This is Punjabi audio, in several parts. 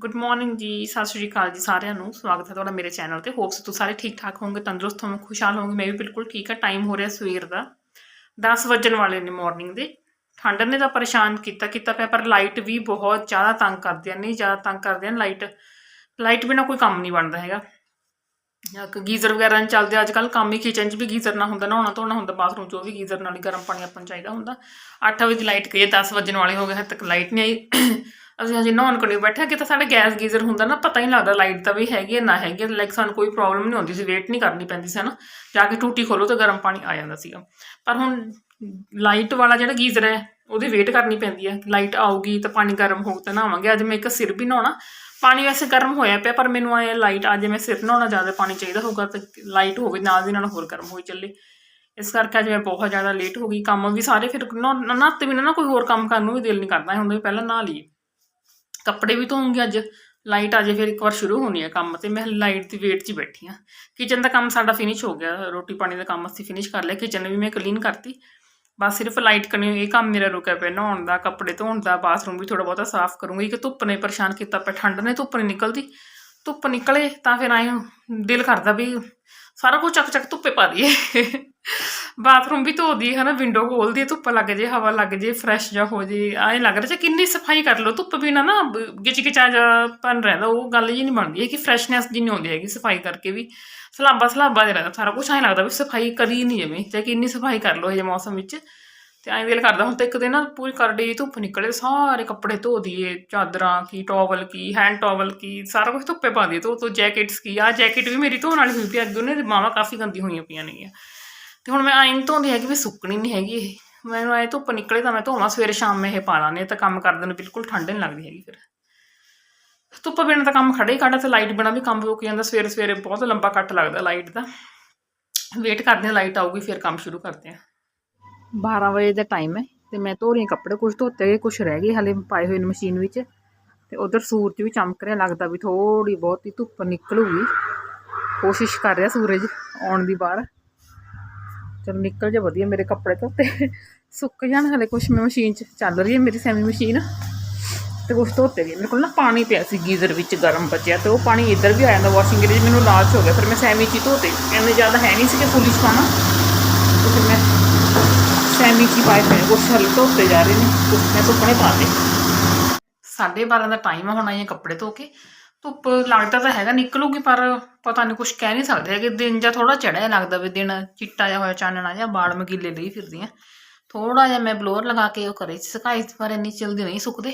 ਗੁੱਡ ਮਾਰਨਿੰਗ ਜੀ, ਸਤਿ ਸ਼੍ਰੀ ਅਕਾਲ ਜੀ ਸਾਰਿਆਂ ਨੂੰ। ਸਵਾਗਤ ਹੈ ਤੁਹਾਡਾ ਮੇਰੇ ਚੈਨਲ ਤੇ। ਹੋਪਸ ਤੁਸੀਂ ਸਾਰੇ ਠੀਕ ਠਾਕ ਹੋਵੋਗੇ, ਤੰਦਰੁਸਤ ਹੋਵੋਗੇ, ਖੁਸ਼ਹਾਲ ਹੋਵੋਗੇ। ਮੈਂ ਵੀ ਬਿਲਕੁਲ ਠੀਕ ਆ ਟਾਈਮ ਹੋ ਰਿਹਾ ਸਵੇਰ ਦਾ। 10 ਵਜਣ ਵਾਲੇ ਨੇ ਮਾਰਨਿੰਗ ਦੇ। ਠੰਡ ਨੇ ਤਾਂ ਪਰੇਸ਼ਾਨ ਕੀਤਾ ਕੀਤਾ ਪਿਆ, ਪਰ ਲਾਈਟ ਵੀ ਬਹੁਤ ਜ਼ਿਆਦਾ ਤੰਗ ਕਰਦੀ ਆ। ਨਹੀਂ ਜ਼ਿਆਦਾ ਤੰਗ ਕਰਦੀ ਆ ਲਾਈਟ ਲਾਈਟ ਬਿਨਾ ਕੋਈ ਕੰਮ ਨਹੀਂ ਬਣਦਾ ਹੈਗਾ। ਗੀਜ਼ਰ ਵਗੈਰਾ ਨਹੀਂ ਚੱਲਦੇ। ਅੱਜ ਕੱਲ ਕੰਮ ਹੀ ਕਿਚਨ 'ਚ ਵੀ ਗੀਜ਼ਰ ਨਾ ਹੁੰਦਾ, ਨਹਾਉਣਾ, ਧੋਣਾ ਹੁੰਦਾ ਬਾਥਰੂਮ 'ਚ ਉਹ ਵੀ ਗੀਜ਼ਰ ਨਾਲ ਹੀ ਗਰਮ ਪਾਣੀ ਆਪਾਂ ਨੂੰ ਚਾਹੀਦਾ ਹੁੰਦਾ। 8 ਵਜੇ ਦੀ ਲਾਈਟ ਗਈ 10 ਵਜਣ ਵਾਲੇ ਹੋ ਗਏ, ਹਜੇ ਤੱਕ ਲਾਈਟ ਨਹੀਂ ਆਈ। ਅਸੀਂ ਹਜੇ ਨਹਾਉਣ ਕੋਲ ਬੈਠੇ ਕਿ ਤਾਂ ਸਾਡਾ ਗੈਸ ਗੀਜ਼ਰ ਹੁੰਦਾ ਨਾ, ਪਤਾ ਹੀ ਨਹੀਂ ਲੱਗਦਾ ਲਾਈਟ ਤਾਂ ਵੀ ਹੈਗੀ ਹੈ, ਨਾ ਹੈਗੀ ਲਾਈਕ ਸਾਨੂੰ ਕੋਈ ਪ੍ਰੋਬਲਮ ਨਹੀਂ ਹੁੰਦੀ ਸੀ ਵੇਟ ਨਹੀਂ ਕਰਨੀ ਪੈਂਦੀ ਸੀ ਨਾ ਜਾ ਕੇ ਟੂਟੀ ਖੋਲੋ ਤਾਂ ਗਰਮ ਪਾਣੀ ਆ ਜਾਂਦਾ ਸੀਗਾ। ਪਰ ਹੁਣ ਲਾਈਟ ਵਾਲਾ ਜਿਹੜਾ ਗੀਜ਼ਰ ਹੈ, ਉਹਦੀ ਵੇਟ ਕਰਨੀ ਪੈਂਦੀ ਹੈ। ਲਾਈਟ ਆਊਗੀ ਤਾਂ ਪਾਣੀ ਗਰਮ ਹੋਊ ਤਾਂ ਨਹਾਵਾਂਗੇ। ਅੱਜ ਮੈਂ ਇੱਕ ਸਿਰ ਵੀ ਨਹਾਉਣਾ, ਪਾਣੀ ਵੈਸੇ ਗਰਮ ਹੋਇਆ ਪਿਆ, ਪਰ ਮੈਨੂੰ ਆਏ ਲਾਈਟ, ਅੱਜ ਮੈਂ ਸਿਰ ਨਹਾਉਣਾ ਜ਼ਿਆਦਾ ਪਾਣੀ ਚਾਹੀਦਾ ਹੋਊਗਾ, ਤਾਂ ਲਾਈਟ ਹੋਵੇ, ਨਾਲ ਦੀ ਨਾਲ ਹੋਰ ਗਰਮ ਹੋਈ ਚੱਲੇ। ਇਸ ਕਰਕੇ ਅੱਜ ਮੈਂ ਬਹੁਤ ਜ਼ਿਆਦਾ ਲੇਟ ਹੋ ਗਈ, ਕੰਮ ਵੀ ਸਾਰੇ ਫਿਰ ਨਹਾ- ਨਹਾਤੇ ਬਿਨਾਂ ਨਾ ਕੋਈ ਹੋਰ ਕੰਮ ਕਰਨ ਨੂੰ ਵੀ ਦਿਲ ਨਹੀਂ ਕਰਦਾ, ਇਹ ਹੁੰਦਾ ਵੀ ਪਹਿਲਾਂ ਨਹਾ ਲਈਏ। ਕੱਪੜੇ ਵੀ ਧੋਉਂਗੀ ਅੱਜ, ਲਾਈਟ ਆ ਜੇ ਫਿਰ ਇੱਕ ਵਾਰ ਸ਼ੁਰੂ ਹੋਣੀ ਹੈ ਕੰਮ ਤੇ, ਮੈਂ ਲਾਈਟ ਦੀ ਵੇਟ 'ਚ ਬੈਠੀ ਹਾਂ ਕਿਚਨ ਦਾ ਕੰਮ ਸਾਡਾ ਫਿਨਿਸ਼ ਹੋ ਗਿਆ, ਰੋਟੀ ਪਾਣੀ ਦਾ ਕੰਮ ਅਸੀਂ ਫਿਨਿਸ਼ ਕਰ ਲਿਆ, ਕਿਚਨ ਵੀ ਮੈਂ ਕਲੀਨ ਕਰਤੀ। ਬਸ ਸਿਰਫ ਲਾਈਟ ਕਰਨੀ ਇਹ ਕੰਮ ਮੇਰਾ ਰੁਕਿਆ ਪਿਆ, ਨਹਾਉਣ ਦਾ, ਕੱਪੜੇ ਧੋਣ ਦਾ ਬਾਥਰੂਮ ਵੀ ਥੋੜਾ ਬਹੁਤਾ ਸਾਫ਼ ਕਰੂੰਗੀ ਕਿ ਧੁੱਪ ਨੇ ਪਰੇਸ਼ਾਨ ਕੀਤਾ ਪਿਆ, ਠੰਡ ਨੇ ਧੁੱਪ ਨਹੀਂ ਨਿਕਲਦੀ, ਧੁੱਪ ਨਿਕਲੇ ਤਾਂ ਫਿਰ ਆਏ ਦਿਲ ਕਰਦਾ ਵੀ ਸਾਰਾ ਕੁਝ ਚੱਕ ਚੱਕ ਧੁੱਪੇ ਪਾ ਦਈਏ। ਬਾਥਰੂਮ ਵੀ ਧੋ ਦਈਏ, ਹਨਾ ਵਿੰਡੋ ਖੋਲਦੀ ਧੁੱਪ ਲੱਗ ਜੇ, ਹਵਾ ਲੱਗ ਜੇ ਫਰੈਸ਼ ਜਾ ਹੋ ਜੇ ਐਂ ਲੱਗ ਰਿਹਾ। ਚਾ ਕਿੰਨੀ ਸਫ਼ਾਈ ਕਰ ਲਓ, ਧੁੱਪ ਵੀ ਨਾ ਨਾ ਗਿਚ ਗਿਚਾ ਜਾ ਪਨ ਰਹਿੰਦਾ, ਉਹ ਗੱਲ ਜੀ ਨਹੀਂ ਬਣਦੀ ਹੈ ਕਿ ਫਰੈਸ਼ਨੈਸ ਜੀ ਨਹੀਂ ਆਉਂਦੀ ਹੈਗੀ ਸਫ਼ਾਈ ਕਰਕੇ ਵੀ। ਸਲਾਬਾ ਸਲਾਬਾ ਜਿਹਾ ਰਹਿੰਦਾ, ਸਾਰਾ ਕੁਝ ਐਂ ਲੱਗਦਾ ਵੀ ਸਫ਼ਾਈ ਕਰੀ ਨਹੀਂ ਜਮੇ, ਚਾਹੇ ਕਿੰਨੀ ਸਫ਼ਾਈ ਕਰ ਲਓ ਇਹ ਮੌਸਮ ਵਿੱਚ। ਤੇ ਐਂ ਦਿਲ ਕਰਦਾ ਹੁਣ ਤਾਂ ਇੱਕ ਦਿਨ ਨਾ ਪੂਰੀ ਕਰਡੀ ਧੁੱਪ ਨਿਕਲੇ ਸਾਰੇ ਕੱਪੜੇ ਧੋ ਦਈਏ, ਚਾਦਰਾਂ ਕੀ ਟਾਵਲ ਕੀ ਹੈਂਡ ਟਾਵਲ ਕੀ, ਸਾਰਾ ਕੁਝ ਧੁੱਪੇ ਪਾ ਦਈਏ, ਧੋ ਧੋ ਜੈਕਟਸ ਕੀ ਆ ਜੈਕਟ ਵੀ ਮੇਰੀ ਧੋਣ ਵਾਲੀ ਹੋਈ ਪਈ ਅੱਗੇ ਉਹਨੇ ਮਾਵਾਂ ਕਾਫੀ ਗੰਦੀ ਹੋਈਆਂ ਪਈਆਂ ਨੇਗੀਆਂ ਤੇ ਹੁਣ ਮੈਂ ਆਇਨ ਧੋਂਦੀ ਹੈਗੀ ਵੀ ਸੁੱਕਣੀ ਨਹੀਂ ਹੈਗੀ ਇਹ। ਮੈਨੂੰ ਆਏ ਧੁੱਪ ਨਿਕਲੇ ਤਾਂ ਮੈਂ ਧੋਵਾਂ, ਸਵੇਰੇ ਸ਼ਾਮ ਮੈਂ ਇਹ ਪਾ ਲਾਂਗੇ ਤਾਂ ਕੰਮ ਕਰਦੇ ਨੂੰ ਬਿਲਕੁਲ ਠੰਡ ਨਹੀਂ ਲੱਗਦੀ ਹੈਗੀ ਫਿਰ। ਧੁੱਪ ਬਿਨਾਂ ਤਾਂ ਕੰਮ ਖੜੇ ਹੀ ਕੱਢ ਤੇ ਲਾਈਟ ਬਿਨਾਂ ਵੀ ਕੰਮ ਰੁਕ ਜਾਂਦਾ ਸਵੇਰੇ ਸਵੇਰੇ ਬਹੁਤ ਲੰਬਾ ਕੱਟ ਲੱਗਦਾ ਲਾਈਟ ਦਾ। ਵੇਟ ਕਰਦੇ ਹਾਂ ਲਾਈਟ ਆਊਗੀ, ਫਿਰ ਕੰਮ ਸ਼ੁਰੂ ਕਰਦੇ ਹਾਂ। 12 ਵਜੇ ਦਾ ਟਾਈਮ ਹੈ ਤੇ ਮੈਂ ਧੋ ਰਹੀ ਕੱਪੜੇ ਕੁਝ ਧੋਤੇ ਗਏ ਕੁਝ ਰਹਿ ਗਏ ਹਲੇ ਪਾਏ ਹੋਏ ਨੇ ਮਸ਼ੀਨ ਵਿੱਚ ਤੇ ਉਧਰ ਸੂਰਜ ਵੀ ਚਮਕ ਰਿਹਾ, ਲੱਗਦਾ ਵੀ ਥੋੜੀ ਬਹੁਤੀ ਧੁੱਪ ਨਿਕਲੂਗੀ। ਕੋਸ਼ਿਸ਼ ਕਰ ਰਿਹਾ ਸੂਰਜ ਆਉਣ ਦੀ ਬਾਹਰ। ਚਲ ਨਿਕਲ ਜਾ ਵਧੀਆ ਮੇਰੇ ਕੱਪੜੇ ਧੋਤੇ। ਸੁੱਕ ਜਾਣ ਹਲੇ ਕੁਝ ਮੈਂ ਮਸ਼ੀਨ 'ਚ ਚੱਲ ਰਹੀ ਹੈ, ਮੇਰੀ ਸੈਮੀ ਮਸ਼ੀਨ ਤੇ ਕੁਝ ਧੋਤੇ ਗਏ ਮੇਰੇ ਕੋਲ ਨਾ ਪਾਣੀ ਪਿਆ ਸੀ ਗੀਜ਼ਰ ਵਿੱਚ ਗਰਮ ਬਚਿਆ ਤੇ ਉਹ ਪਾਣੀ ਇੱਧਰ ਵੀ ਆ ਜਾਂਦਾ ਵਾਸ਼ਿੰਗ ਏਰੀਆ 'ਚ, ਮੈਨੂੰ ਲਾਲਚ ਹੋ ਗਿਆ। ਫਿਰ ਮੈਂ ਸੈਮੀ 'ਚ ਹੀ ਧੋਤੇ। ਇੰਨੇ ਜ਼ਿਆਦਾ ਹੈ ਨਹੀਂ ਸੀ ਕਿ ਪੁਲਿਸ ਪਾਣਾ ਤੇ ਫਿਰ ਮੈਂ ਸੈਮੀ ਪਾਏ ਹੋਏ ਕੁਝ ਹਲੇ ਧੋਤੇ ਜਾ ਰਹੇ ਨੇ ਕੁਝ ਮੈਂ ਧੁੱਪਣੇ ਪਾ ਦੇ ਸਾਢੇ 12 ਦਾ ਟਾਈਮ ਆ ਹੁਣ ਆਈਆਂ ਕੱਪੜੇ ਧੋ ਕੇ। ਧੁੱਪ ਲੱਗਦਾ ਤਾਂ ਹੈਗਾ, ਨਿਕਲੂਗੀ ਪਰ ਪਤਾ ਨਹੀਂ ਕੁਝ ਕਹਿ ਨਹੀਂ ਸਕਦੇ ਹੈਗੇ। ਦਿਨ ਜਾਂ ਥੋੜਾ ਚੜਿਆ ਲੱਗਦਾ ਵੀ ਦਿਨ ਚਿੱਟਾ ਜਿਹਾ ਹੋਇਆ, ਚਾਨਣਾ ਜਿਹਾ ਬਾਲ ਮਗੀਲੇ ਲਈ ਫਿਰਦੀਆਂ। ਥੋੜਾ ਜਿਹਾ ਮੈਂ ਬਲੋਰ ਲਗਾ ਕੇ ਉਹ ਕਰੇ ਸਕਾਈ ਪਰ ਇੰਨੀ ਜਲਦੀ ਨਹੀਂ ਸੁੱਕਦੇ।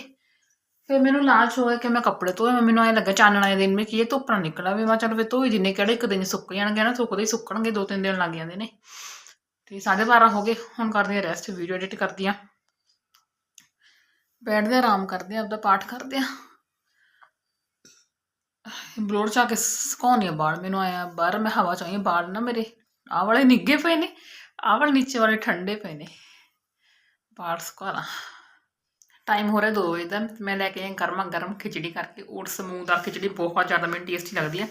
ਫਿਰ ਮੈਨੂੰ ਲਾਲਚ ਹੋਇਆ ਕਿ ਮੈਂ ਕੱਪੜੇ ਧੋਏ ਮੈਨੂੰ ਐ ਲੱਗਾ ਚਾਨਣਾ ਦੇ ਦਿਨ ਵਿੱਚ ਕੀ ਇਹ ਧੁੱਪ ਨਾ ਨਿਕਲਾ ਵੀ ਮੈਂ ਚੱਲ ਫਿਰ ਧੋਈ ਦਿਨੇ, ਕਿਹੜੇ ਇੱਕ ਦਿਨ ਸੁੱਕ ਜਾਣਗੇ ਨਾ, ਸੁੱਕਦੇ ਹੀ ਸੁੱਕਣਗੇ, ਦੋ ਤਿੰਨ ਦਿਨ ਲੱਗ ਜਾਂਦੇ ਨੇ। ਤੇ 12:30 ਹੋ ਗਏ ਹੁਣ ਕਰਦੇ ਆ ਰੈਸਟ ਵੀਡੀਓ ਐਡਿਟ ਕਰਦੀ ਆ ਬੈਠਦੇ ਆ, ਆਰਾਮ ਕਰਦੇ ਆ ਆਪਦਾ ਪਾਠ ਕਰਦੇ ਆ ਬਲੋਰ ਚਾ ਕੇ ਸੁਕਾਉਣੀ ਆ ਬਾਲ ਮੈਨੂੰ ਆਇਆ ਬਾਹਰ ਮੈਂ ਹਵਾ ਚਾਹੀਏ ਬਾਲ ਨਾ ਮੇਰੇ ਆਹ ਵਾਲੇ ਨਿੱਗੇ ਪਏ ਨੇ ਆਹ ਵਾਲੇ ਨੀਚੇ ਵਾਲੇ ਠੰਡੇ ਪਏ ਨੇ। ਬਾਲ ਸੁਕਾਣਾ ਟਾਈਮ ਹੋ ਰਿਹਾ 2 ਵਜੇ ਦਾ ਮੈਂ ਲੈ ਕੇ ਆਇਆ ਗਰਮਾ ਗਰਮ ਖਿਚੜੀ ਕਰਕੇ ਓਟਸ ਮੂੰਗ ਦਾਲ ਖਿਚੜੀ ਬਹੁਤ ਜ਼ਿਆਦਾ ਮੈਨੂੰ ਟੇਸਟੀ ਲੱਗਦੀ ਹੈ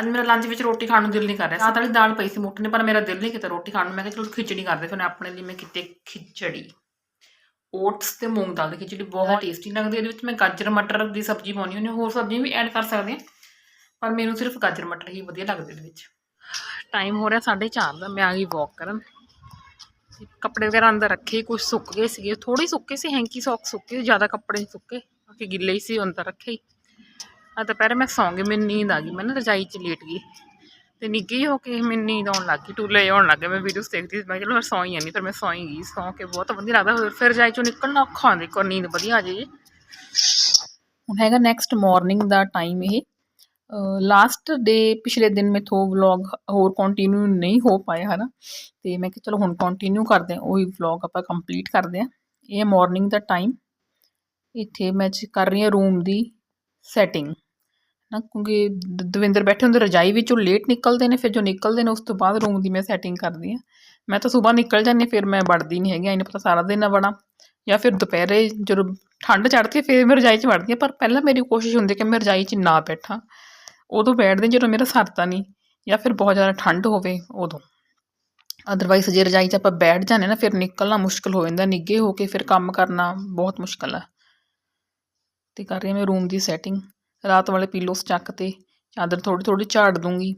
ਅੱਜ ਮੇਰਾ ਲੰਚ ਵਿੱਚ ਰੋਟੀ ਖਾਣ ਨੂੰ ਦਿਲ ਨਹੀਂ ਕਰ ਰਿਹਾ। ਸਾਤ ਵਾਲੀ ਦਾਲ ਪਈ ਸੀ ਮੋਟੇ ਨੇ ਪਰ ਮੇਰਾ ਦਿਲ ਨਹੀਂ ਕੀਤਾ ਰੋਟੀ ਖਾਣ ਨੂੰ। ਮੈਂ ਕਿਹਾ ਚਲੋ ਖਿਚੜੀ ਕਰਦੇ ਫਿਰ ਮੈਂ ਆਪਣੇ ਲਈ ਮੈਂ ਕਿਤੇ ਖਿਚੜੀ। ਓਟਸ ਤੇ ਮੂੰਗ ਦਾਲ ਦੀ ਖਿਚੜੀ ਬਹੁਤ ਟੇਸਟੀ ਲੱਗਦੀ ਹੈ। ਇਹਦੇ ਵਿੱਚ ਮੈਂ ਗਾਜਰ ਮਟਰ ਦੀ ਸਬਜ਼ੀ ਪਾਉਣੀ ਹੁੰਦੀ ਹੈ। ਹੋਰ ਸਬਜ਼ੀਆਂ ਵੀ ਐਡ ਕਰ ਸਕਦੇ ਹਾਂ। ਪਰ ਮੈਨੂੰ ਸਿਰਫ ਗਾਜਰ ਮਟਰ ਹੀ ਵਧੀਆ ਲੱਗਦੇ ਇਹਦੇ ਵਿੱਚ। ਟਾਈਮ ਹੋ ਰਿਹਾ 4:30 ਦਾ। ਮੈਂ ਆ ਗਈ ਵਾਕ ਕਰਨ। ਕੱਪੜੇ ਵਗੈਰਾ ਅੰਦਰ ਰੱਖੇ ਕੁਝ ਸੁੱਕ ਗਏ ਸੀਗੇ। ਥੋੜੇ ਸੁੱਕੇ ਸੀ ਹੈਂਕੀ ਸੌਕ ਸੁੱਕੇ ਜ਼ਿਆਦਾ ਕੱਪੜੇ ਸੁੱਕੇ। ਬਾਕੀ ਗਿੱਲੇ ਹੀ ਸੀ ਅੰਦਰ ਰੱਖੇ ਆ ਦੁਪਹਿਰੇ ਮੈਂ ਸੌਂ ਗਈ, ਮੈਨੂੰ ਨੀਂਦ ਆ ਗਈ, ਮੈਂ ਨਾ ਰਜਾਈ 'ਚ ਲੇਟ ਗਈ ਤੇ ਨਿੱਗੀ ਹੋ ਕੇ ਮੈਨੂੰ ਨੀਂਦ ਆਉਣ ਲੱਗ ਗਈ ਟੂਲੇ ਆਉਣ ਲੱਗ ਗਏ ਮੈਂ ਵੀਡੀਓਸ ਦੇਖਦੀ ਸੀ, ਮੈਂ ਕਿਹਾ ਚਲੋ ਮੈਂ ਸੌਂ ਹੀ ਨਹੀਂ ਫਿਰ ਮੈਂ ਸੌਂ ਹੀ ਗਈ, ਸੌਂ ਕੇ ਬਹੁਤ ਵਧੀਆ ਲੱਗਦਾ ਫਿਰ- ਰਜਾਈ 'ਚੋਂ ਨਿਕਲਣਾ ਔਖਾ ਹੁੰਦਾ, ਇੱਕ ਨੀਂਦ ਵਧੀਆ ਆ ਜੇ ਜੀ ਹੁਣ ਹੈਗਾ ਨੈਕਸਟ ਮਾਰਨਿੰਗ ਦਾ ਟਾਈਮ ਇਹ। ਲਾਸਟ ਡੇ ਪਿਛਲੇ ਦਿਨ ਮੈਥੋਂ ਵਲੌਗ ਹੋਰ ਕੰਟੀਨਿਊ ਨਹੀਂ ਹੋ ਪਾਇਆ ਹਨਾ। ਤੇ ਮੈਂ ਕਿਹਾ ਚਲੋ ਹੁਣ ਕੰਟੀਨਿਊ ਕਰਦੇ ਹਾਂ, ਉਹੀ ਵਲੌਗ ਆਪਾਂ ਕੰਪਲੀਟ ਕਰਦੇ ਹਾਂ। ਇਹ ਮਾਰਨਿੰਗ ਦਾ ਟਾਈਮ ਇੱਥੇ ਮੈਂ ਕਰ ਰਹੀ ਹਾਂ ਰੂਮ ਦੀ ਸੈਟਿੰਗ ਨਾ, ਕਿਉਂਕਿ ਦਵਿੰਦਰ ਬੈਠੇ ਹੁੰਦੇ, ਰਜਾਈ ਵਿੱਚੋਂ ਲੇਟ ਨਿਕਲਦੇ ਨੇ, ਫਿਰ ਜੋ ਨਿਕਲਦੇ ਨੇ ਉਸ ਤੋਂ ਬਾਅਦ ਰੂਮ ਦੀ ਮੈਂ ਸੈਟਿੰਗ ਕਰਦੀ ਹਾਂ। ਮੈਂ ਤਾਂ ਸਵੇਰ ਨਿਕਲ ਜਾਂਦੀ ਫਿਰ ਮੈਂ ਵੜਦੀ ਨਹੀਂ ਹੈਗੀ ਇਹਨੂੰ ਪਤਾ ਸਾਰਾ ਦਿਨ ਨਾ ਵੜਾਂ। ਜਾਂ ਫਿਰ ਦੁਪਹਿਰੇ ਜਦੋਂ ਠੰਡ ਚੜ੍ਹਦੀ ਹੈ ਫਿਰ ਮੈਂ ਰਜਾਈ 'ਚ ਵੜਦੀ ਹਾਂ, ਪਰ ਪਹਿਲਾਂ ਮੇਰੀ ਕੋਸ਼ਿਸ਼ ਹੁੰਦੀ ਕਿ ਮੈਂ ਰਜਾਈ 'ਚ ਨਾ ਬੈਠਾਂ। ਉਦੋਂ ਬੈਠਦੇ ਜਦੋਂ ਮੇਰਾ ਸਰਦਾ ਨਹੀਂ, ਜਾਂ ਫਿਰ ਬਹੁਤ ਜ਼ਿਆਦਾ ਠੰਡ ਹੋਵੇ ਉਦੋਂ। ਅਦਰਵਾਈਜ਼ ਜੇ ਰਜਾਈ 'ਚ ਆਪਾਂ ਬੈਠ ਜਾਂਦੇ ਨਾ, ਫਿਰ ਨਿਕਲਣਾ ਮੁਸ਼ਕਲ ਹੋ ਜਾਂਦਾ ਨਿੱਗੇ ਹੋ ਕੇ ਫਿਰ ਕੰਮ ਕਰਨਾ ਬਹੁਤ ਮੁਸ਼ਕਲ ਆ ਤੇ ਕਰ ਰਹੀ ਹਾਂ ਮੈਂ ਰੂਮ ਦੀ ਸੈਟਿੰਗ ਰਾਤ ਵਾਲੇ ਪੀਲੋਸ ਚੱਕ ਤੇ ਚਾਦਰ ਥੋੜੀ ਥੋੜੀ ਝਾੜ ਦੂੰਗੀ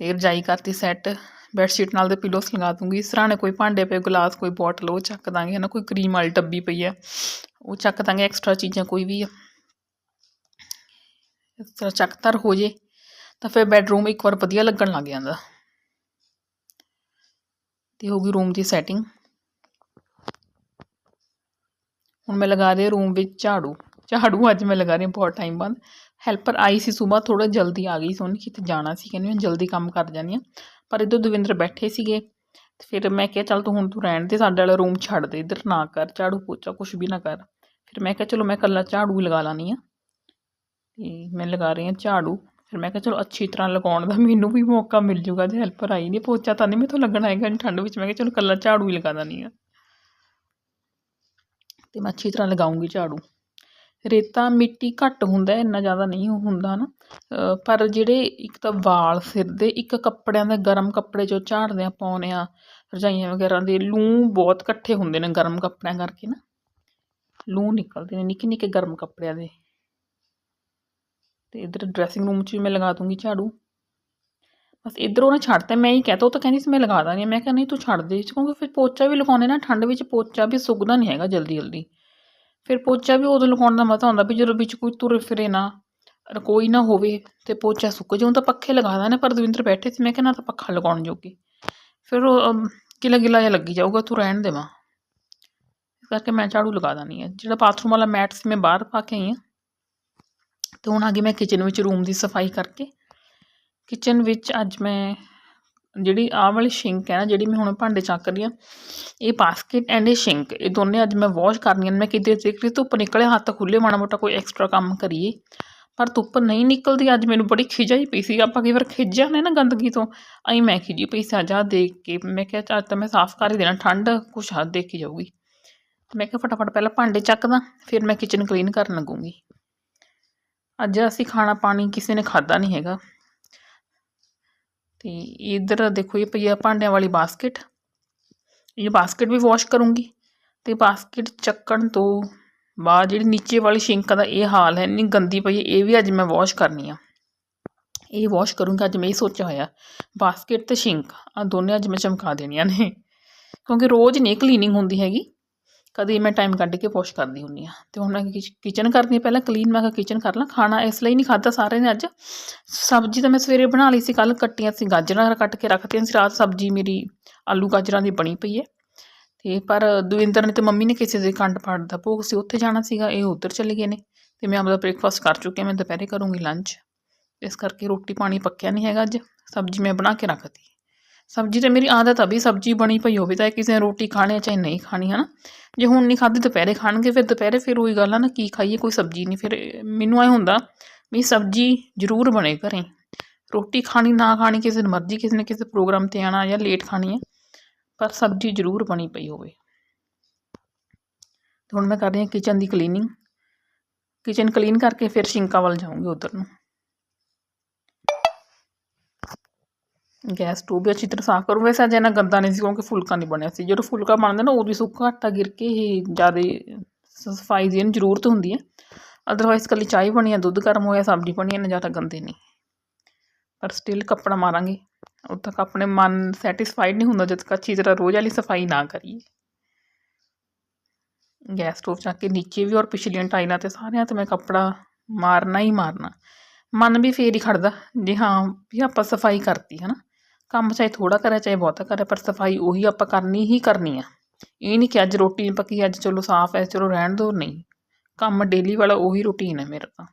ਤੇ ਰਜਾਈ ਕਰਤੀ ਸੈੱਟ ਬੈੱਡ ਸ਼ੀਟ ਨਾਲ ਦੇ ਪੀਲੋਸ ਲਗਾ ਦੂੰਗੀ। ਸਰਾਣੇ ਕੋਈ ਭਾਂਡੇ ਪਏ, ਗਲਾਸ ਕੋਈ ਬੋਟਲ ਉਹ ਚੱਕ ਦਾਂਗੇ ਹੈ ਨਾ ਕੋਈ ਕਰੀਮ ਵਾਲੀ ਡੱਬੀ ਪਈ ਹੈ, ਉਹ ਚੱਕ ਦਾਂਗੇ ਐਕਸਟਰਾ ਚੀਜ਼ਾਂ ਕੋਈ ਵੀ ਆ। ਇਸ ਤਰ੍ਹਾਂ ਚੱਕਤਰ ਹੋ ਜੇ, ਤਾਂ ਫਿਰ ਬੈੱਡਰੂਮ ਇੱਕ ਵਾਰ ਵਧੀਆ ਲੱਗਣ ਲੱਗ ਜਾਂਦਾ। ਤੇ ਹੋ ਗਈ ਰੂਮ ਦੀ ਸੈਟਿੰਗ ਹੁਣ ਮੈਂ ਲਗਾ ਰਹੀ ਰੂਮ ਵਿੱਚ ਝਾੜੂ। ਝਾੜੂ ਅੱਜ ਮੈਂ ਲਗਾ ਰਹੀ ਬਹੁਤ ਟਾਈਮ ਬਾਅਦ। ਹੈਲਪਰ ਆਈ ਸੀ ਸਵੇਰ ਥੋੜਾ ਜਲਦੀ ਆ ਗਈ ਸੀ ਉਹਨੇ ਕਿਤੇ ਜਾਣਾ ਸੀ, ਕਹਿੰਦੀ ਮੈਂ ਜਲਦੀ ਕੰਮ ਕਰ ਜਾਂਦੀ ਹਾਂ। ਪਰ ਇੱਧਰ ਦਵਿੰਦਰ ਬੈਠੇ ਸੀਗੇ, ਤੇ ਫਿਰ ਮੈਂ ਕਿਹਾ, ਚੱਲ ਤੂੰ ਹੁਣ ਤੂੰ ਰਹਿਣ ਦੇ, ਸਾਡੇ ਵਾਲਾ ਰੂਮ ਛੱਡ ਦੇ, ਇੱਧਰ ਨਾ ਕਰ, ਝਾੜੂ ਪੋਚਾ ਕੁਛ ਵੀ ਨਾ ਕਰ। ਫਿਰ ਮੈਂ ਕਿਹਾ, ਚਲੋ ਮੈਂ ਇਕੱਲਾ ਝਾੜੂ ਹੀ ਲਗਾ ਲਾਨੀ ਆ ਤੇ ਮੈਂ ਲਗਾ ਰਹੀ ਹਾਂ ਝਾੜੂ। ਫਿਰ ਮੈਂ ਕਿਹਾ, ਚਲੋ ਅੱਛੀ ਤਰ੍ਹਾਂ ਲਗਾਉਣ ਦਾ ਮੈਨੂੰ ਵੀ ਮੌਕਾ ਮਿਲ ਜੂਗਾ, ਜੇ ਹੈਲਪਰ ਆਈ ਨਹੀਂ, ਪੋਚਾ ਤਾਂ ਨਹੀਂ ਮੈਥੋਂ ਲੱਗਣਾ ਹੈਗਾ ਇੰਨੀ ਠੰਡ ਵਿੱਚ। ਮੈਂ ਕਿਹਾ, ਚਲੋ ਇਕੱਲਾ ਝਾੜੂ ਹੀ ਲਗਾ ਦਾਨੀ ਆ ਤੇ ਮੈਂ ਅੱਛੀ ਤਰ੍ਹਾਂ ਲਗਾਉਂਗੀ ਝਾੜੂ। ਰੇਤਾ ਮਿੱਟੀ ਘੱਟ ਹੁੰਦਾ ਇੰਨਾ ਜ਼ਿਆਦਾ ਨਹੀਂ ਉਹ ਹੁੰਦਾ ਨਾ ਪਰ ਜਿਹੜੇ ਇੱਕ ਤਾਂ ਵਾਲ ਸਿਰ ਦੇ ਇੱਕ ਕੱਪੜਿਆਂ ਦੇ ਗਰਮ ਕੱਪੜੇ ਜੋ ਝਾੜਦੇ ਆ ਪਾਉਂਦੇ ਆ ਰਜਾਈਆਂ ਵਗੈਰਾ ਦੇ ਲੂੰ ਬਹੁਤ ਇਕੱਠੇ ਹੁੰਦੇ ਨੇ ਗਰਮ ਕੱਪੜਿਆਂ ਕਰਕੇ ਨਾ। ਲੂੰ ਨਿਕਲਦੇ ਨੇ, ਨਿੱਕੇ ਨਿੱਕੇ ਗਰਮ ਕੱਪੜਿਆਂ ਦੇ। ਤੇ ਇਧਰ ਡਰੈਸਿੰਗ ਰੂਮ 'ਚ ਵੀ ਮੈਂ ਲਗਾ ਦੂੰਗੀ ਝਾੜੂ। ਬਸ ਇੱਧਰ ਉਹਨੇ ਛੱਡਤਾ ਮੈਂ ਹੀ ਕਹਤਾ, ਉਹ ਤਾਂ ਕਹਿੰਦੀ ਸੀ ਮੈਂ ਲਗਾ ਦਾਂਗੀ। ਮੈਂ ਕਿਹਾ ਨਹੀਂ ਤੂੰ ਛੱਡ ਦੇ ਕਿਉਂਕਿ ਫਿਰ ਪੋਚਾ ਵੀ ਲਗਾਉਣੇ ਨਾ, ਠੰਡ ਵਿੱਚ ਪੋਚਾ ਵੀ ਸੁੱਕਦਾ ਨਹੀਂ ਹੈਗਾ ਜਲਦੀ ਜਲਦੀ ਫਿਰ ਪੋਚਾ ਵੀ ਉਦੋਂ ਲਗਾਉਣ ਦਾ ਮਜ਼ਾ ਹੁੰਦਾ ਵੀ ਜਦੋਂ ਵਿੱਚ ਕੋਈ ਤੁਰੇ ਫਿਰੇ ਨਾ ਕੋਈ ਨਾ ਹੋਵੇ ਤੇ ਪੋਚਾ ਸੁੱਕ ਜਾਊ ਤਾਂ ਪੱਖੇ ਲਗਾ ਦਾਂ ਪਰ ਦਵਿੰਦਰ ਬੈਠੇ ਸੀ, ਮੈਂ ਕਿਹਾ ਨਾ ਤਾਂ ਪੱਖਾ ਲਗਾਉਣ ਜੋਗੀ। ਫਿਰ ਉਹ ਕਿਲਾ ਗਿਲਾ ਗਿਲਾ ਜਿਹਾ ਲੱਗੀ ਜਾਊਗਾ, ਤੂੰ ਰਹਿਣ ਦੇਵਾਂ। ਇਸ ਕਰਕੇ ਮੈਂ ਝਾੜੂ ਲਗਾ ਦਾਨੀ ਹੈ ਜਿਹੜਾ ਬਾਥਰੂਮ ਵਾਲਾ ਮੈਟ ਸੀ, ਮੈਂ ਬਾਹਰ ਪਾ ਕੇ ਆਈ ਹਾਂ। ਤੇ ਹੁਣ ਆ ਗਈ ਮੈਂ ਕਿਚਨ ਵਿੱਚ ਰੂਮ ਦੀ ਸਫ਼ਾਈ ਕਰਕੇ। ਕਿਚਨ ਵਿੱਚ ਅੱਜ ਮੈਂ ਜਿਹੜੀ ਆਹ ਵਾਲੀ ਸ਼ਿੰਕ ਹੈ ਨਾ, ਜਿਹੜੀ ਮੈਂ ਹੁਣ ਭਾਂਡੇ ਚੱਕ ਰਹੀ ਹਾਂ, ਇਹ ਬਾਸਕਟ ਐਂਡ ਇਹ ਸ਼ਿੰਕ ਇਹ ਦੋਨੇ ਅੱਜ ਮੈਂ ਵਾਸ਼ ਕਰਨੀਆਂ ਨੇ, ਮੈਂ ਕਿਤੇ ਦੇਖ ਰਹੀ ਧੁੱਪ ਨਿਕਲੇ, ਹੱਥ ਖੁੱਲੇ ਮਾੜਾ ਮੋਟਾ ਕੋਈ ਐਕਸਟਰਾ ਕੰਮ ਕਰੀਏ। ਪਰ ਧੁੱਪ ਨਹੀਂ ਨਿਕਲਦੀ, ਅੱਜ ਮੈਨੂੰ ਬੜੀ ਖਿਜਾ ਹੀ ਪਈ ਸੀ, ਆਪਾਂ ਕਈ ਵਾਰ ਖਿਜ ਜਾਂਦੇ ਨਾ ਗੰਦਗੀ ਤੋਂ ਅਈ ਮੈਂ ਖਿਜੀ ਪਈ ਸੀ, ਅੱਜ ਆਹ ਦੇਖ ਕੇ, ਮੈਂ ਕਿਹਾ ਚੱਲ ਤਾਂ ਮੈਂ ਸਾਫ਼ ਕਰ ਹੀ ਦੇਣਾ, ਠੰਡ ਕੁਛ ਹੱਥ ਦੇਖੀ ਜਾਊਗੀ। ਮੈਂ ਕਿਹਾ ਫਟਾਫਟ ਪਹਿਲਾਂ ਭਾਂਡੇ ਚੱਕਦਾ, ਫਿਰ ਮੈਂ ਕਿਚਨ ਕਲੀਨ ਕਰਨ ਲੱਗੂੰਗੀ। ਅੱਜ ਅਸੀਂ ਖਾਣਾ ਪਾਣੀ ਕਿਸੇ ਨੇ ਖਾਦਾ ਨਹੀਂ ਹੈਗਾ। ਤੇ ਇਧਰ ਦੇਖੋ ਇਹ ਪਈ ਆ ਭਾਂਡਿਆਂ ਵਾਲੀ ਬਾਸਕਟ ਇਹ ਬਾਸਕਟ ਵੀ ਵਾਸ਼ ਕਰੂੰਗੀ ਤੇ ਬਾਸਕਟ ਚੱਕਣ ਤੋਂ ਬਾਅਦ ਜਿਹੜੀ ਨੀਚੇ ਵਾਲੀ ਸ਼ਿੰਕ ਦਾ ਇਹ ਹਾਲ ਹੈ, ਇੰਨੀ ਗੰਦੀ ਪਈ ਹੈ, ਇਹ ਵੀ ਅੱਜ ਮੈਂ ਵਾਸ਼ ਕਰਨੀ ਆ। ਇਹ ਵਾਸ਼ ਕਰੂੰਗਾ, ਅੱਜ ਮੈਂ ਇਹ ਸੋਚਿਆ ਹੋਇਆ ਬਾਸਕਟ ਤੇ ਸ਼ਿੰਕ ਆ ਦੋਨੇ ਅੱਜ ਮੈਂ ਚਮਕਾ ਦੇਣੀਆਂ ਨੇ। ਕਿਉਂਕਿ ਰੋਜ਼ ਨਹੀਂ ਕਲੀਨਿੰਗ ਹੁੰਦੀ ਹੈਗੀ। ਕਦੇ ਮੈਂ ਟਾਈਮ ਕੱਢ ਕੇ ਵਾਸ਼ ਕਰਦੀ ਹੁੰਦੀ ਆ ਤੇ ਹੁਣ ਮੈਂ ਕਿਚਨ ਕਰਦੀ ਹੈ। ਪਹਿਲਾਂ ਕਲੀਨ ਮੈਂ ਕਿਹਾ ਕਿਚਨ ਕਰ ਲਾਂ। ਖਾਣਾ ਇਸ ਲਈ ਨਹੀਂ ਖਾਧਾ ਸਾਰਿਆਂ ਨੇ ਅੱਜ। ਸਬਜ਼ੀ ਤਾਂ ਮੈਂ ਸਵੇਰੇ ਬਣਾ ਲਈ ਸੀ ਕੱਲ ਕੱਟੀਆਂ ਸੀ। ਗਾਜਰਾਂ ਕੱਟ ਕੇ ਰੱਖਤੀਆਂ ਸੀ। ਰਾਤ ਸਬਜ਼ੀ ਮੇਰੀ ਆਲੂ ਗਾਜਰਾਂ ਦੀ ਬਣੀ ਪਈ ਹੈ। ਤੇ ਪਰ ਦਵਿੰਦਰ ਨੇ ਤੇ ਮੰਮੀ ਨੇ ਕਿਸੇ ਦੇ ਕੰਡ ਪਾੜ ਦਾ ਭੋਗ ਸੀ। ਉੱਥੇ ਜਾਣਾ ਸੀਗਾ। ਇਹ ਉੱਧਰ ਚਲੇ ਗਏ ਨੇ। ਤੇ ਮੈਂ ਆਪਦਾ ਬ੍ਰੇਕਫਾਸਟ ਕਰ ਚੁੱਕੀ ਹਾਂ। ਮੈਂ ਦੁਪਹਿਰੇ ਕਰੂੰਗੀ ਲੰਚ ਇਸ ਕਰਕੇ ਰੋਟੀ ਪਾਣੀ ਪੱਕਿਆ ਨਹੀਂ ਹੈਗਾ ਅੱਜ। ਸਬਜ਼ੀ ਮੈਂ ਬਣਾ ਕੇ ਰੱਖਤੀ। ਸਬਜ਼ੀ ਤੇ ਮੇਰੀ ਆਦਤ ਆ ਵੀ ਸਬਜ਼ੀ ਬਣੀ ਪਈ ਹੋਵੇ ਤਾਂ ਕਿਸੇ ਨੇ ਰੋਟੀ ਖਾਣੀ ਹੈ ਚਾਹੇ ਨਹੀਂ ਖਾਣੀ ਹੈ ਨਾ ਜੇ ਹੁਣ ਨਹੀਂ ਖਾਧੀ ਦੁਪਹਿਰੇ ਖਾਣਗੇ ਫਿਰ ਦੁਪਹਿਰੇ ਫਿਰ ਉਹੀ ਗੱਲ ਆ ਨਾ ਕੀ ਖਾਈਏ ਕੋਈ ਸਬਜ਼ੀ ਨਹੀਂ ਫਿਰ ਮੈਨੂੰ ਐ ਹੁੰਦਾ ਵੀ ਸਬਜ਼ੀ ਜ਼ਰੂਰ ਬਣੇ ਘਰੇ ਰੋਟੀ ਖਾਣੀ ਨਾ ਖਾਣੀ ਕਿਸੇ ਦੀ ਮਰਜ਼ੀ ਕਿਸੇ ਨੇ ਕਿਸੇ ਪ੍ਰੋਗਰਾਮ ਤੇ ਆਣਾ ਜਾਂ ਲੇਟ ਖਾਣੀ ਹੈ ਪਰ ਸਬਜ਼ੀ ਜ਼ਰੂਰ ਬਣੀ ਪਈ ਹੋਵੇ ਤੇ ਹੁਣ ਮੈਂ ਕਰ ਰਹੀ ਹਾਂ ਕਿਚਨ ਦੀ ਕਲੀਨਿੰਗ ਕਿਚਨ ਕਲੀਨ ਕਰਕੇ ਫਿਰ ਸ਼ਿੰਕਾਂ ਵੱਲ ਜਾਊਂਗੀ ਉਧਰ ਨੂੰ ਗੈਸ ਸਟੋਵ ਵੀ ਅੱਛੀ ਤਰ੍ਹਾਂ ਸਾਫ਼ ਕਰੂੰ ਵੈਸੇ ਅੱਜ ਇੰਨਾ ਗੰਦਾ ਨਹੀਂ ਸੀ ਕਿਉਂਕਿ ਫੁਲਕਾ ਨਹੀਂ ਬਣਿਆ ਸੀ ਜਦੋਂ ਫੁਲਕਾ ਬਣਦਾ ਨਾ ਉਦੋਂ ਵੀ ਸੁੱਕਾ ਆਟਾ ਗਿਰ ਕੇ ਇਹ ਜ਼ਿਆਦਾ ਸਫ਼ਾਈ ਦੀ ਇਹਨੂੰ ਜ਼ਰੂਰਤ ਹੁੰਦੀ ਹੈ ਅਦਰਵਾਈਜ਼ ਕੱਲੀ ਚਾਹ ਬਣੀ ਆ ਦੁੱਧ ਗਰਮ ਹੋਇਆ ਸਬਜ਼ੀ ਬਣੀ ਨਾ ਜ਼ਿਆਦਾ ਗੰਦੇ ਨਹੀਂ ਪਰ ਸਟਿਲ ਕੱਪੜਾ ਮਾਰਾਂਗੇ ਉਦੋਂ ਤੱਕ ਆਪਣੇ ਮਨ ਸੈਟੀਸਫਾਈਡ ਨਹੀਂ ਹੁੰਦਾ ਜਦ ਤੱਕ ਅੱਛੀ ਤਰ੍ਹਾਂ ਰੋਜ਼ ਵਾਲੀ ਸਫ਼ਾਈ ਨਾ ਕਰੀਏ ਗੈਸ ਸਟੋਵ ਚੱਕ ਕੇ ਨੀਚੇ ਵੀ ਔਰ ਪਿਛਲੀਆਂ ਟਾਈਲਾਂ ਤੇ ਸਾਰਿਆਂ ਤੇ ਮੈਂ ਕੱਪੜਾ ਮਾਰਨਾ ਹੀ ਮਾਰਨਾ ਮਨ ਵੀ ਫੇਰ ਹੀ ਖੜਦਾ ਜੇ ਹਾਂ ਵੀ ਆਪਾਂ ਸਫ਼ਾਈ ਕਰਤੀ ਹੈ ਨਾ ਕੰਮ ਚਾਹੇ ਥੋੜਾ ਕਰੇ, ਚਾਹੇ ਬਹੁਤਾ ਕਰੇ, ਪਰ ਸਫ਼ਾਈ ਉਹੀ ਆਪਾਂ ਕਰਨੀ ਹੀ ਕਰਨੀ ਆ। ਇਹ ਨਹੀਂ ਕਿ ਅੱਜ ਰੋਟੀ ਨਹੀਂ ਪੱਕੀ, ਅੱਜ ਚਲੋ ਸਾਫ਼ ਹੈ ਚਲੋ ਰਹਿਣ ਦਿਓ ਨਹੀਂ। ਕੰਮ ਡੇਲੀ ਵਾਲਾ ਉਹੀ ਰੂਟੀਨ ਹੈ ਮੇਰਾ ਤਾਂ।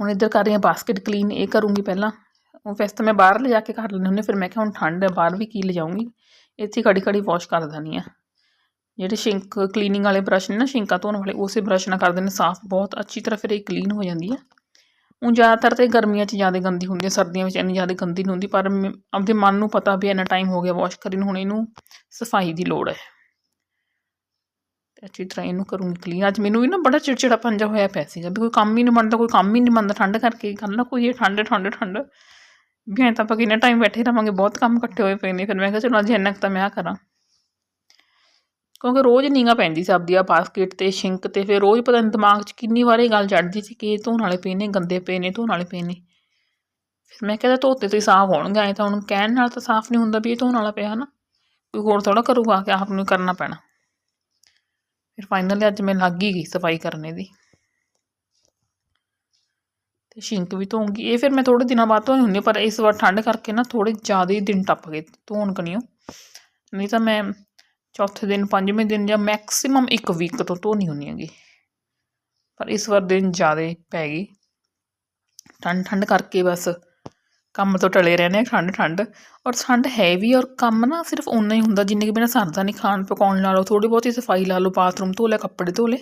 ਹੁਣ ਇੱਧਰ ਕਰ ਰਹੀ ਹਾਂ ਬਾਸਕਟ ਕਲੀਨ ਇਹ ਕਰੂੰਗੀ ਪਹਿਲਾਂ। ਉਹ ਵੈਸੇ ਤਾਂ ਮੈਂ ਬਾਹਰ ਲਿਜਾ ਕੇ ਕਰ ਲੈਂਦੀ ਹੁੰਦੀ, ਫਿਰ ਮੈਂ ਕਿਹਾ ਹੁਣ ਠੰਡ ਹੈ ਬਾਹਰ ਵੀ ਕੀ ਲਿਜਾਊਂਗੀ? ਇੱਥੇ ਘੜੀ ਘੜੀ ਵਾਸ਼ ਕਰ ਦਿੰਦੀ ਆ। ਜਿਹੜੇ ਸ਼ਿੰਕ ਕਲੀਨਿੰਗ ਵਾਲੇ ਬ੍ਰਸ਼ ਨੇ ਨਾ, ਸ਼ਿੰਕਾਂ ਧੋਣ ਵਾਲੇ, ਉਸੇ ਬ੍ਰਸ਼ ਨਾਲ ਕਰਦੇ ਨੇ, ਸਾਫ਼ ਬਹੁਤ ਅੱਛੀ ਤਰ੍ਹਾਂ ਫਿਰ ਇਹ ਕਲੀਨ ਹੋ ਜਾਂਦੀ ਹੈ ਉਹ ਜ਼ਿਆਦਾਤਰ ਤੇ ਗਰਮੀਆਂ 'ਚ ਜ਼ਿਆਦਾ ਗੰਦੀ ਹੁੰਦੀ ਹੈ ਸਰਦੀਆਂ ਵਿੱਚ ਇੰਨੀ ਜ਼ਿਆਦਾ ਗੰਦੀ ਨਹੀਂ ਹੁੰਦੀ, ਪਰ ਮੈਂ ਆਪਦੇ ਮਨ ਨੂੰ ਪਤਾ ਵੀ ਇੰਨਾ ਟਾਈਮ ਹੋ ਗਿਆ ਵਾਸ਼ ਕਰੀ ਨੂੰ, ਹੁਣ ਇਹਨੂੰ ਸਫ਼ਾਈ ਦੀ ਲੋੜ ਹੈ। ਤੇ ਅੱਛੀ ਤਰ੍ਹਾਂ ਇਹਨੂੰ ਕਰੂੰਗੀ ਕਲੀਨ ਅੱਜ ਮੈਨੂੰ ਵੀ ਨਾ ਬੜਾ ਚਿੜਚਿੜਾ ਪੰਜਾ ਹੋਇਆ ਪਿਆ ਸੀਗਾ ਵੀ ਕੋਈ ਕੰਮ ਹੀ ਨਹੀਂ ਬਣਦਾ, ਕੋਈ ਕੰਮ ਹੀ ਨਹੀਂ ਬਣਦਾ, ਠੰਡ ਕਰਕੇ ਗੱਲ ਨਾ ਕੋਈ ਇਹ ਠੰਡ ਠੰਡ ਠੰਡ। ਵੀ ਐਂ ਤਾਂ ਆਪਾਂ ਕਿੰਨਾ ਟਾਈਮ ਬੈਠੇ ਰਵਾਂਗੇ, ਬਹੁਤ ਕੰਮ ਇਕੱਠੇ ਹੋਏ ਪਏ ਨੇ, ਫਿਰ ਮੈਂ ਕਿਹਾ ਚਲੋ ਅੱਜ ਇੰਨਾ ਕੁ ਤਾਂ ਮੈਂ ਆ ਕਰਾਂ। ਕਿਉਂਕਿ ਰੋਜ਼ ਨੀਂਗਾ ਪੈਂਦੀ ਸੀ ਆਪਦੀ ਆ ਬਾਸਕਟ ਤੇ ਸ਼ਿੰਕ ਤੇ ਫਿਰ ਰੋਜ਼ ਪਤਾ ਨਹੀਂ ਦਿਮਾਗ 'ਚ ਕਿੰਨੀ ਵਾਰ ਇਹ ਗੱਲ ਚੜ੍ਹਦੀ ਸੀ ਕਿ ਇਹ ਧੋਣ ਵਾਲੇ ਪਏ ਨੇ ਗੰਦੇ ਪਏ ਨੇ ਧੋਣ ਵਾਲੇ ਪਏ ਨੇ। ਫਿਰ ਮੈਂ ਕਹਿੰਦਾ ਧੋਤੇ ਤੇ ਸਾਫ਼ ਹੋਣਗੇ ਐਂ ਤਾਂ ਹੁਣ ਕਹਿਣ ਨਾਲ ਤਾਂ ਸਾਫ਼ ਨਹੀਂ ਹੁੰਦਾ ਵੀ ਇਹ ਧੋਣ ਵਾਲਾ ਪਿਆ ਹਨਾ ਕੋਈ ਹੋਰ ਥੋੜਾ ਕਰੂਗਾ ਕਿ ਆਪ ਨੂੰ ਕਰਨਾ ਪੈਣਾ। ਫਿਰ ਫਾਈਨਲੀ ਅੱਜ ਮੈਂ ਲੱਗ ਹੀ ਗਈ ਸਫ਼ਾਈ ਕਰਨੇ ਦੀ। ਤੇ ਸ਼ਿੰਕ ਵੀ ਧੋਉਂਗੀ ਇਹ ਫਿਰ ਮੈਂ ਥੋੜੇ ਦਿਨਾਂ ਬਾਅਦ ਧੋਣੀ ਹੁੰਦੀ ਆ, ਪਰ ਇਸ ਵਾਰ ਠੰਡ ਕਰਕੇ ਨਾ ਥੋੜੇ ਜ਼ਿਆਦਾ ਹੀ ਦਿਨ ਟੱਪ ਗਏ ਧੋਣ ਕਣੀਓ। ਨਹੀਂ ਤਾਂ ਮੈਂ ਚੌਥੇ ਦਿਨ, ਪੰਜਵੇਂ ਦਿਨ ਜਾਂ ਮੈਕਸਿਮਮ ਇੱਕ ਵੀਕ ਤੋਂ ਧੋਣੀ ਹੁੰਦੀ ਹੈਗੀ। ਪਰ ਇਸ ਵਾਰ ਦਿਨ ਜ਼ਿਆਦਾ ਪੈ ਗਈ। ਠੰਡ ਠੰਡ ਕਰਕੇ ਬਸ ਕੰਮ ਤੋਂ ਟਲੇ ਰਹਿੰਦੇ ਠੰਡ ਠੰਡ। ਔਰ ਠੰਡ ਹੈ ਵੀ ਔਰ ਕੰਮ ਨਾ ਸਿਰਫ ਓਨਾ ਹੀ ਹੁੰਦਾ ਜਿੰਨੇ ਕਿ ਬਿਨਾਂ ਸਰਦਾ ਨਹੀਂ, ਖਾਣ ਪਕਾਉਣ ਲਾ ਲਓ ਥੋੜੀ ਬਹੁਤੀ ਸਫ਼ਾਈ ਲਾ ਲਓ, ਬਾਥਰੂਮ ਧੋ ਲਿਆ, ਕੱਪੜੇ ਧੋ ਲਏ।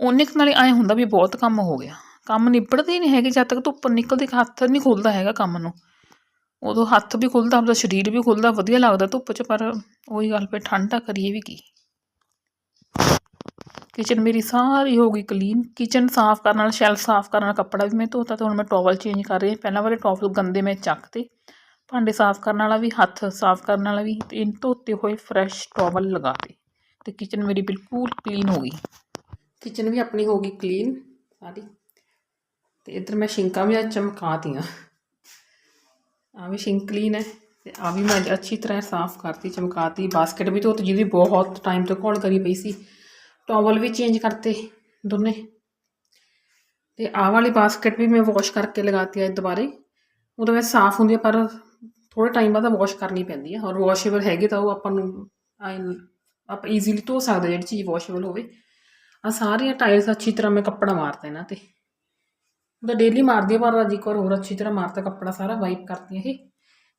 ਓਨੇ ਕੁ ਨਾਲੇ ਐਂ ਹੁੰਦਾ ਵੀ ਬਹੁਤ ਕੰਮ ਹੋ ਗਿਆ। ਕੰਮ ਨਿਬੜਦੇ ਹੀ ਨਹੀਂ ਹੈਗੇ ਜਦ ਤੱਕ ਧੁੱਪ ਨਿਕਲਦੀ, ਹੱਥ ਨਹੀਂ ਖੁੱਲਦਾ ਹੈਗਾ ਕੰਮ ਨੂੰ। ਉਦੋਂ ਹੱਥ ਵੀ ਖੁੱਲਦਾ ਆਪਦਾ ਸਰੀਰ ਵੀ ਖੁੱਲਦਾ, ਵਧੀਆ ਲੱਗਦਾ ਧੁੱਪ 'ਚ, ਪਰ ਉਹੀ ਗੱਲ ਪਈ ਠੰਡਾ ਕਰੀਏ ਵੀ ਕੀ? ਕਿਚਨ ਮੇਰੀ ਸਾਰੀ ਹੋ ਗਈ ਕਲੀਨ ਕਿਚਨ ਸਾਫ਼ ਕਰਨ ਨਾਲ ਸ਼ੈਲਫ ਸਾਫ਼ ਕਰਨ ਨਾਲ, ਕੱਪੜਾ ਵੀ ਮੈਂ ਧੋਤਾ ਤੇ ਹੁਣ ਮੈਂ ਟੋਵਲ ਚੇਂਜ ਕਰ ਰਹੀ ਹਾਂ। ਪਹਿਲਾਂ ਵਾਲੇ ਟੋਵਲ ਗੰਦੇ ਮੈਂ ਚੱਕਤੇ ਭਾਂਡੇ ਸਾਫ਼ ਕਰਨ ਵਾਲਾ ਵੀ, ਹੱਥ ਸਾਫ਼ ਕਰਨ ਵਾਲਾ ਵੀ, ਤੇ ਧੋਤੇ ਹੋਏ ਫਰੈਸ਼ ਟੋਵਲ ਲਗਾਤੇ ਤੇ ਕਿਚਨ ਮੇਰੀ ਬਿਲਕੁਲ ਕਲੀਨ ਹੋ ਗਈ। ਕਿਚਨ ਵੀ ਆਪਣੀ ਹੋ ਗਈ ਕਲੀਨ ਸਾਰੀ। ਤੇ ਇੱਧਰ ਮੈਂ ਸ਼ਿੰਕਾਂ ਵੀ ਅੱਜ ਚਮਕਾਤੀਆਂ ਆ ਵੀ ਸ਼ਿੰਕ ਕਲੀਨ ਹੈ ਤੇ ਆ ਵੀ ਮੈਂ ਅੱਛੀ ਤਰ੍ਹਾਂ ਸਾਫ਼ ਕਰਤੀ, ਚਮਕਾਤੀ। ਬਾਸਕਟ ਵੀ ਧੋਤੀ ਜਿਹਦੀ ਬਹੁਤ ਟਾਈਮ ਤੋਂ ਘੋਲ ਕਰੀ ਪਈ ਸੀ। ਟਾਵਲ ਵੀ ਚੇਂਜ ਕਰਤੇ ਦੋਨੇ। ਤੇ ਆਹ ਵਾਲੀ ਬਾਸਕਟ ਵੀ ਮੈਂ ਵਾਸ਼ ਕਰਕੇ ਲਗਾਤੀ ਹੈ ਦੁਬਾਰੇ। ਉਹ ਤਾਂ ਵੈਸੇ ਸਾਫ਼ ਹੁੰਦੀ ਹੈ ਪਰ ਥੋੜੇ ਟਾਈਮ ਬਾਅਦ ਵਾਸ਼ ਕਰਨੀ ਪੈਂਦੀ ਹੈ ਔਰ ਵਾਸ਼ੇਬਲ ਹੈਗੇ ਤਾਂ ਉਹ ਆਪਾਂ ਨੂੰ ਆਪਾਂ ਈਜ਼ੀਲੀ ਧੋ ਸਕਦੇ ਜਿਹੜੀ ਚੀਜ਼ ਵਾਸ਼ੇਬਲ ਹੋਵੇ। ਆ ਸਾਰੀਆਂ ਟਾਇਲਸ ਅੱਛੀ ਤਰ੍ਹਾਂ ਮੈਂ ਕੱਪੜਾ ਮਾਰਤਾ ਇਹਨਾਂ ਤੇ। ਉਹਦਾ ਡੇਲੀ ਮਾਰਦੀ ਆ ਪਰ ਅੱਜ ਇੱਕ ਵਾਰ ਹੋਰ ਅੱਛੀ ਤਰ੍ਹਾਂ ਮਾਰਤਾ, ਕੱਪੜਾ ਸਾਰਾ ਵਾਈਪ ਕਰਤੀ ਇਹ।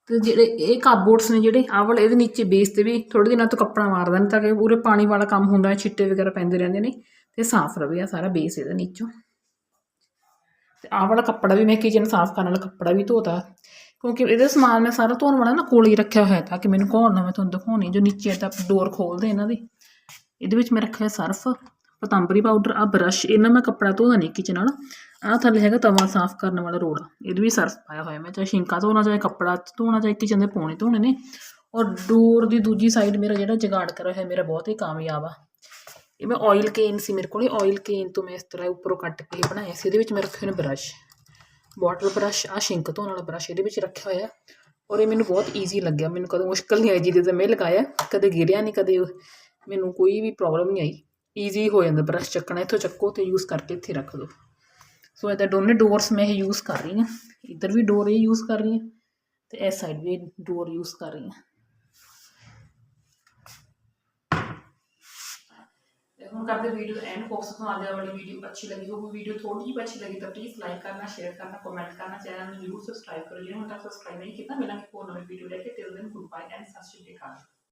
ਤੇ ਜਿਹੜੇ ਇਹ ਕਾਬੋਰਡਸ ਨੇ ਜਿਹੜੇ, ਆਹ ਵਾਲੇ, ਇਹਦੇ ਨੀਚੇ ਬੇਸ ਤੇ ਵੀ ਥੋੜੇ ਦਿਨਾਂ ਤੋਂ ਕੱਪੜਾ ਮਾਰਦਾ ਨਹੀਂ ਤਾਂ ਕਿ ਪੂਰੇ ਪਾਣੀ ਵਾਲਾ ਕੰਮ ਹੁੰਦਾ ਹੈ, ਛਿੱਟੇ ਵਗੈਰਾ ਪੈਂਦੇ ਰਹਿੰਦੇ ਨੇ, ਤੇ ਸਾਫ਼ ਰਵੇ ਆ ਸਾਰਾ ਬੇਸ ਇਹਦਾ ਨੀਚੋਂ। ਤੇ ਆਹ ਵਾਲਾ ਕੱਪੜਾ ਵੀ ਮੈਂ ਕਿਚਨ ਸਾਫ਼ ਕਰਨ ਵਾਲਾ ਕੱਪੜਾ ਵੀ ਧੋਤਾ। ਕਿਉਂਕਿ ਇਹਦਾ ਸਮਾਨ ਮੈਂ ਸਾਰਾ ਧੋਣ ਵਾਲਾ ਨਾ ਕੋਲ ਹੀ ਰੱਖਿਆ ਹੋਇਆ ਤਾਂ ਕਿ ਮੈਨੂੰ ਕੌਣ ਨਾ ਮੈਂ ਤੁਹਾਨੂੰ ਦਿਖਾਉਣੀ, ਜੋ ਨੀਚੇ ਤਾਂ ਡੋਰ ਖੋਲਦੇ ਇਹਨਾਂ ਦੇ। ਇਹਦੇ ਵਿੱਚ ਮੈਂ ਰੱਖਿਆ ਸਰਫ, ਪਤੰਬਰੀ ਪਾਊਡਰ ਆ ਬਰਸ਼ ਇਹਨਾਂ ਮੈਂ ਕੱਪੜਾ ਧੋਦਾ ਨਹੀਂ ਕਿਚਨ ਨਾਲ। ਆਹ ਥੱਲੇ ਹੈਗਾ ਤਵਾ ਸਾਫ਼ ਕਰਨ ਵਾਲਾ ਰੋੜਾ ਇਹਦੇ ਵੀ ਸਰਫ ਪਾਇਆ ਹੋਇਆ ਮੈਂ, ਚਾਹੇ ਸ਼ਿੰਕਾ ਧੋਣਾ, ਚਾਹੇ ਕੱਪੜਾ ਧੋਣਾ, ਚਾਹੇ ਕਿਚਨ ਦੇ ਪੌਣੇ ਧੋਣੇ ਨੇ। ਔਰ ਡੋਰ ਦੀ ਦੂਜੀ ਸਾਈਡ ਮੇਰਾ ਜਿਹੜਾ ਜਗਾੜ ਕਰਿਆ ਹੋਇਆ, ਮੇਰਾ ਬਹੁਤ ਹੀ ਕਾਮਯਾਬ ਆ। ਇਹ ਮੈਂ ਆਇਲ ਕੇਨ ਸੀ ਮੇਰੇ ਕੋਲੇ ਆਇਲ ਕੇਨ ਤੋਂ ਮੈਂ ਇਸ ਤਰ੍ਹਾਂ ਉੱਪਰੋਂ ਕੱਟ ਕੇ ਬਣਾਇਆ ਸੀ, ਇਹਦੇ ਵਿੱਚ ਮੈਂ ਰੱਖੇ ਨੇ ਬਰਸ਼ ਵਾਟਰ ਬਰਸ਼ ਆ ਸ਼ਿੰਕ ਧੋਣ ਵਾਲਾ ਬਰਸ਼ ਇਹਦੇ ਵਿੱਚ ਰੱਖਿਆ ਹੋਇਆ। ਔਰ ਇਹ ਮੈਨੂੰ ਬਹੁਤ ਈਜ਼ੀ ਲੱਗਿਆ, ਮੈਨੂੰ ਕਦੇ ਮੁਸ਼ਕਲ ਨਹੀਂ ਆਈ ਜਿਹਦੇ ਮੈਂ ਲਗਾਇਆ, ਕਦੇ ਗਿਰਿਆ ਨਹੀਂ, ਕਦੇ ਮੈਨੂੰ ਕੋਈ ਵੀ ਪ੍ਰੋਬਲਮ ਨਹੀਂ ਆਈ। ਈਜ਼ੀ ਹੋ ਜਾਂਦਾ ਬਰਸ਼ ਚੱਕਣਾ, ਇੱਥੋਂ ਚੱਕੋ ਤੇ ਯੂਜ਼ ਕਰਕੇ ਇੱਥੇ ਰੱਖ ਦਿਓ। ਸੋ ਇਹਦਾ ਦੋਨੇ ਡੋਰਸ ਮੈਂ ਇਹ ਯੂਜ਼ ਕਰ ਰਹੀ ਹਾਂ ਇੱਧਰ ਵੀ ਡੋਰ ਇਹ ਯੂਜ਼ ਕਰ ਰਹੀ ਹਾਂ ਤੇ ਇਸ ਸਾਈਡ ਵੀ ਡੋਰ ਯੂਜ਼ ਕਰ ਰਹੀ ਹਾਂ ਤੇ ਹੁਣ ਕਰਦੇ ਵੀਡੀਓ ਦਾ ਐਂਡ ਹੋਪਸ ਤੁਹਾਨੂੰ ਅੱਜ ਵਾਲੀ ਵੀਡੀਓ ਅੱਛੀ ਲੱਗੀ ਹੋਵੇ ਵੀਡੀਓ ਥੋੜੀ ਜਿਹੀ ਅੱਛੀ ਲੱਗੀ ਤਾਂ ਪਲੀਜ਼ ਲਾਈਕ ਕਰਨਾ ਸ਼ੇਅਰ ਕਰਨਾ ਕਮੈਂਟ ਕਰਨਾ ਚੈਨਲ ਨੂੰ ਜਰੂਰ ਸਬਸਕ੍ਰਾਈਬ ਕਰੋ ਜਿਹਨਾਂ ਹੁਣ ਤੱਕ ਸਬਸਕ੍ਰਾਈਬ ਨਹੀਂ ਕੀਤਾ ਮਿਲਾਂਗੇ ਹੋਰ ਨਵੀਂ ਵੀਡੀਓ ਲੈ ਕੇ ਟਿਲ ਦਿਨ ਗੁੱਡ